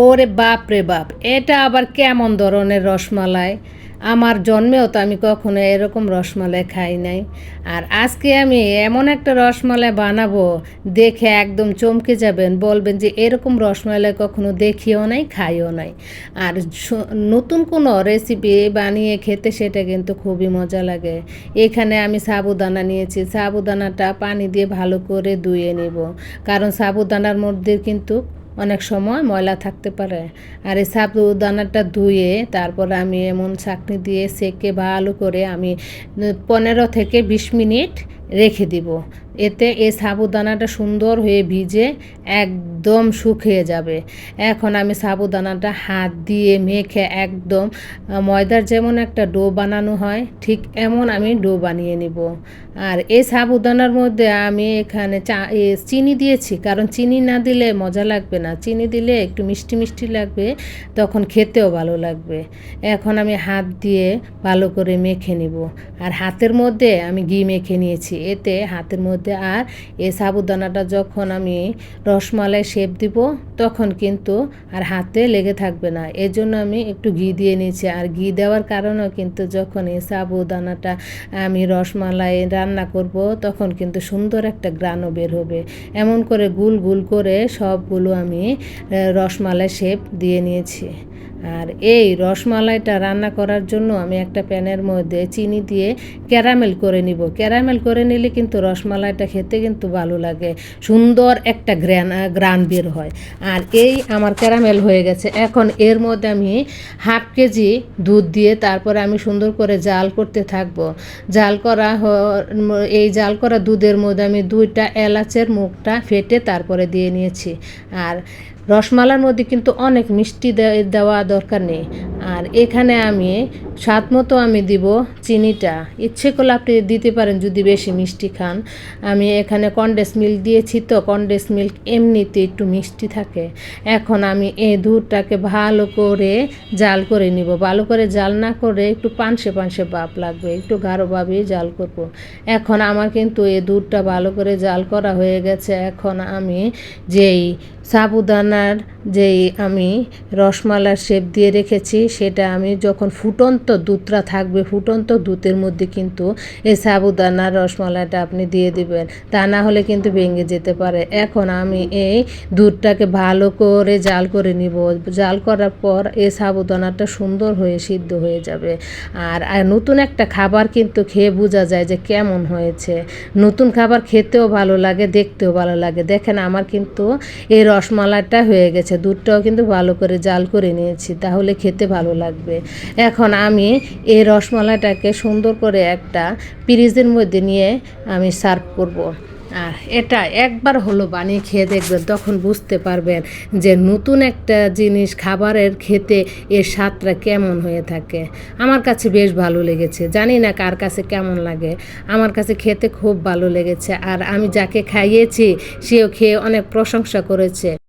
ওরে বাপ রে বাপ, এটা আবার কেমন ধরনের রসমালাই? আমার জন্মেও তো আমি কখনো এরকম রসমালাই খাই নাই। আর আজকে আমি এমন একটা রসমালাই বানাবো, দেখে একদম চমকে যাবেন, বলবেন যে এরকম রসমালাই কখনো দেখিও নাই, খাইও নাই। আর নতুন কোনো রেসিপি বানিয়ে খেতে সেটা কিন্তু খুবই মজা লাগে। এখানে আমি সাবুদানা নিয়েছি, সাবুদানাটা পানি দিয়ে ভালো করে ধুয়ে নিব। কারণ সাবুদানার মধ্যে কিন্তু অনেক সময় ময়লা থাকতে পারে। আর এই সাবুদানাটা ধুয়ে তারপর আমি এমন চাকনি দিয়ে সেকে ভালো করে আমি পনেরো থেকে বিশ মিনিট রেখে দিব। এতে এই সাবুদানাটা সুন্দর হয়ে ভিজে একদম শুকিয়ে যাবে। এখন আমি সাবুদানাটা হাত দিয়ে মেখে একদম ময়দার যেমন একটা ডো বানানো হয়, ঠিক এমন আমি ডো বানিয়ে নিব। আর এই সাবুদানার মধ্যে আমি এখানে চা চিনি দিয়েছি, কারণ চিনি না দিলে মজা লাগবে না। চিনি দিলে একটু মিষ্টি মিষ্টি লাগবে, তখন খেতেও ভালো লাগবে। এখন আমি হাত দিয়ে ভালো করে মেখে নিব। আর হাতের মধ্যে আমি ঘি মেখে নিয়েছি, এতে হাতের মধ্যে আর এই সাবুদানাটা যখন আমি রসমালাই শেপ দিব, তখন কিন্তু আর হাতে লেগে থাকবে না। এর জন্য আমি একটু ঘি দিয়ে নিয়েছি। আর ঘি দেওয়ার কারণেও কিন্তু যখন এই সাবুদানাটা আমি রসমালাই রান্না করব, তখন কিন্তু সুন্দর একটা গ্রানও বের হবে। এমন করে গুল গুল করে সবগুলো আমি রসমালাই শেপ দিয়ে নিয়েছি। আর এই রসমালাইটা রান্না করার জন্য আমি একটা প্যানের মধ্যে চিনি দিয়ে ক্যারামেল করে নিব। ক্যারামেল করে নিলে কিন্তু রসমালাইটা খেতে কিন্তু ভালো লাগে। সুন্দর একটা গ্রান গ্রান বের হয়। আর এই আমার ক্যারামেল হয়ে গেছে। এখন এর মধ্যে আমি হাফ কেজি দুধ দিয়ে তারপরে আমি সুন্দর করে জাল করতে থাকব। জাল করা এই জাল করা দুধের মধ্যে আমি দুইটা এলাচের মুখটা ফেটে তারপরে দিয়ে নিয়েছি। আর রসমালার মধ্যে কিন্তু অনেক মিষ্টি দেওয়া দরকার নেই। আর এখানে আমি স্বাদ মতো আমি দিব চিনিটা। ইচ্ছে করলে আপনি দিতে পারেন যদি বেশি মিষ্টি খান। আমি এখানে কন্ডেন্স মিল্ক দিয়েছি তো কন্ডেন্স মিল্ক এমনিতে একটু মিষ্টি থাকে। এখন আমি এই দুধটাকে ভালো করে জাল করে নিব। ভালো করে জাল না করে একটু পানসে পানসে বাপ লাগবে। একটু গাঢ়ভাবে জাল করব। এখন আমার কিন্তু এই দুধটা ভালো করে জাল করা হয়ে গেছে। এখন আমি যেই সাবুদানার যেই আমি রসমালার শেপ দিয়ে রেখেছি, সেটা আমি যখন ফুটন্ত দুধটা থাকবে, ফুটন্ত দুধের মধ্যে কিন্তু এই সাবুদানার রসমালাইটা আপনি দিয়ে দিবেন। তা না হলে কিন্তু ভেঙে যেতে পারে। এখন আমি এই দুধটাকে ভালো করে জাল করে নিব। জাল করার পর এই সাবুদানাটা সুন্দর হয়ে সিদ্ধ হয়ে যাবে। আর নতুন একটা খাবার কিন্তু খেয়ে বোঝা যায় যে কেমন হয়েছে। নতুন খাবার খেতেও ভালো লাগে, দেখতেও ভালো লাগে। দেখেন আমার কিন্তু এই রসমালাইটা হয়ে গেছে দুধটাও কিন্তু ভালো করে জাল করে নিয়েছি, তাহলে খেতে ভালো লাগবে এখন আমি এই রসমালাইটাকে সুন্দর করে একটা পিরিজের মধ্যে নিয়ে আমি সার্ভ করব। আর এটা একবার হলো বানিয়ে খেয়ে দেখবেন, তখন বুঝতে পারবেন যে নতুন একটা জিনিস খাবারের খেতে এর স্বাদটা কেমন হয়ে থাকে। আমার কাছে বেশ ভালো লেগেছে। জানি না কার কাছে কেমন লাগে। আমার কাছে খেতে খুব ভালো লেগেছে। আর আমি যাকে খাইয়েছি, সেও খেয়ে অনেক প্রশংসা করেছে।